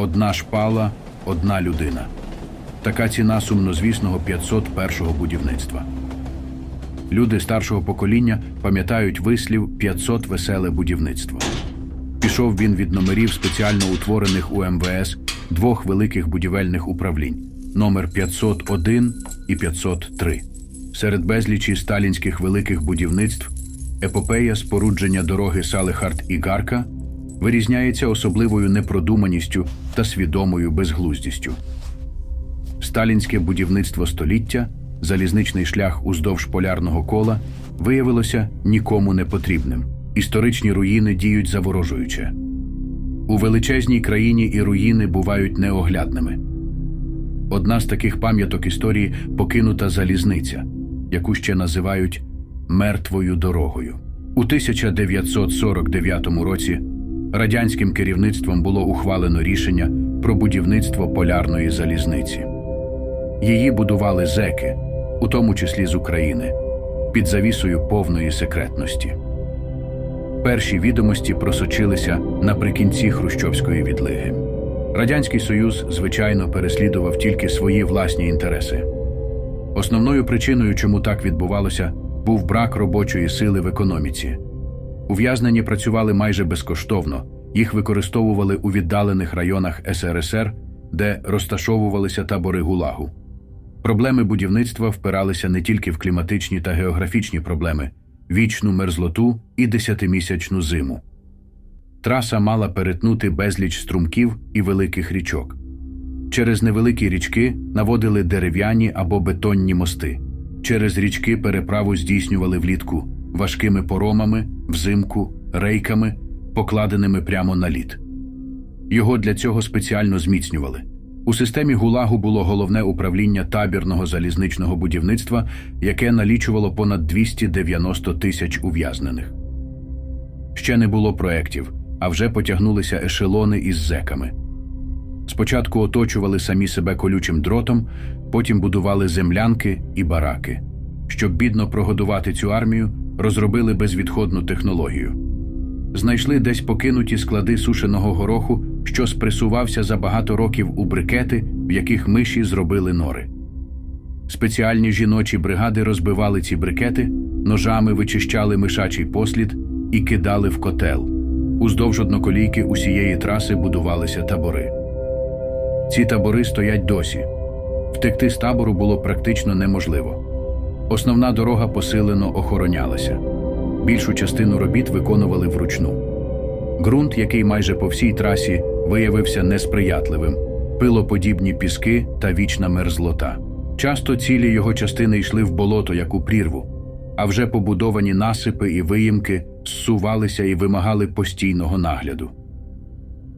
одна шпала, одна людина. Така ціна сумнозвісного 501-го будівництва. Люди старшого покоління пам'ятають вислів 500 веселе будівництво. Пішов він від номерів спеціально утворених у МВС двох великих будівельних управлінь номер 501 і 503. Серед безлічі сталінських великих будівництв епопея спорудження дороги Салехард і Гарка вирізняється особливою непродуманістю та свідомою безглуздістю. Сталінське будівництво століття, залізничний шлях уздовж полярного кола, виявилося нікому не потрібним. Історичні руїни діють заворожуюче. У величезній країні і руїни бувають неоглядними. Одна з таких пам'яток історії покинута залізниця, яку ще називають мертвою дорогою. У 1949 році радянським керівництвом було ухвалено рішення про будівництво полярної залізниці. Її будували зеки, у тому числі з України, під завісою повної секретності. Перші відомості просочилися наприкінці хрущовської відлиги. Радянський Союз, звичайно, переслідував тільки свої власні інтереси. Основною причиною, чому так відбувалося, був брак робочої сили в економіці. Ув'язнені працювали майже безкоштовно, їх використовували у віддалених районах СРСР, де розташовувалися табори ГУЛАГу. Проблеми будівництва впиралися не тільки в кліматичні та географічні проблеми, вічну мерзлоту і десятимісячну зиму. Траса мала перетнути безліч струмків і великих річок. Через невеликі річки наводили дерев'яні або бетонні мости. Через річки переправу здійснювали влітку важкими поромами, взимку, рейками, покладеними прямо на лід. Його для цього спеціально зміцнювали. У системі ГУЛАГу було головне управління табірного залізничного будівництва, яке налічувало понад 290 тисяч ув'язнених. Ще не було проєктів, а вже потягнулися ешелони із зеками. Спочатку оточували самі себе колючим дротом, потім будували землянки і бараки. Щоб бідно прогодувати цю армію, розробили безвідходну технологію. Знайшли десь покинуті склади сушеного гороху, що спресувався за багато років у брикети, в яких миші зробили нори. Спеціальні жіночі бригади розбивали ці брикети, ножами вичищали мишачий послід і кидали в котел. Уздовж одноколійки усієї траси будувалися табори. Ці табори стоять досі. Втекти з табору було практично неможливо. Основна дорога посилено охоронялася. Більшу частину робіт виконували вручну. Ґрунт, який майже по всій трасі виявився несприятливим, пилоподібні піски та вічна мерзлота. Часто цілі його частини йшли в болото, як у прірву, а вже побудовані насипи і виїмки зсувалися і вимагали постійного нагляду.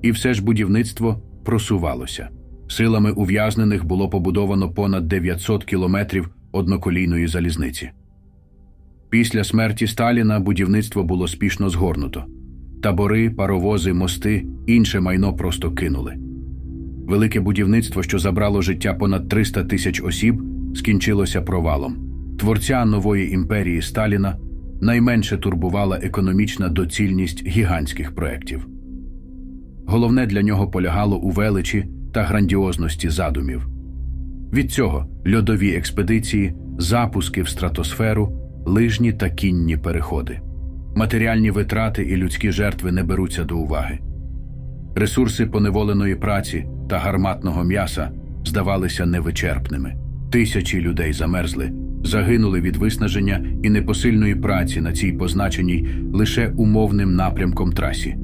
І все ж будівництво просувалося. Силами ув'язнених було побудовано понад 900 кілометрів одноколійної залізниці. Після смерті Сталіна будівництво було спішно згорнуто. Табори, паровози, мости, інше майно просто кинули. Велике будівництво, що забрало життя понад 300 тисяч осіб, скінчилося провалом. Творця нової імперії Сталіна найменше турбувала економічна доцільність гігантських проєктів. Головне для нього полягало у величі та грандіозності задумів. Від цього льодові експедиції, запуски в стратосферу, лижні та кінні переходи. Матеріальні витрати і людські жертви не беруться до уваги. Ресурси поневоленої праці та гарматного м'яса здавалися невичерпними. Тисячі людей замерзли, загинули від виснаження і непосильної праці на цій позначеній лише умовним напрямком трасі.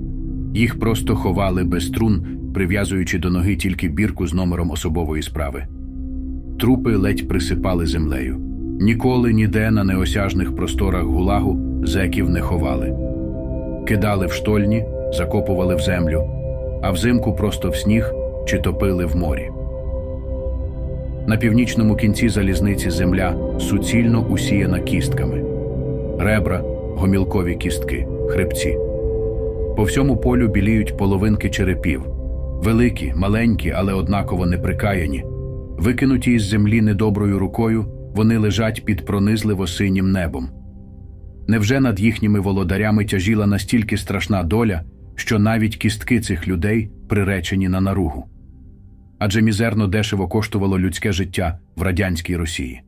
Їх просто ховали без струн, прив'язуючи до ноги тільки бірку з номером особової справи. Трупи ледь присипали землею. Ніколи ніде на неосяжних просторах гулагу зеків не ховали. Кидали в штольні, закопували в землю, а взимку просто в сніг чи топили в морі. На північному кінці залізниці земля суцільно усіяна кістками, ребра, гомілкові кістки, хребці. По всьому полю біліють половинки черепів, великі, маленькі, але однаково неприкаяні. Викинуті із землі недоброю рукою, вони лежать під пронизливо синім небом. Невже над їхніми володарями тяжіла настільки страшна доля, що навіть кістки цих людей приречені на наругу. Адже мізерно дешево коштувало людське життя в радянській Росії.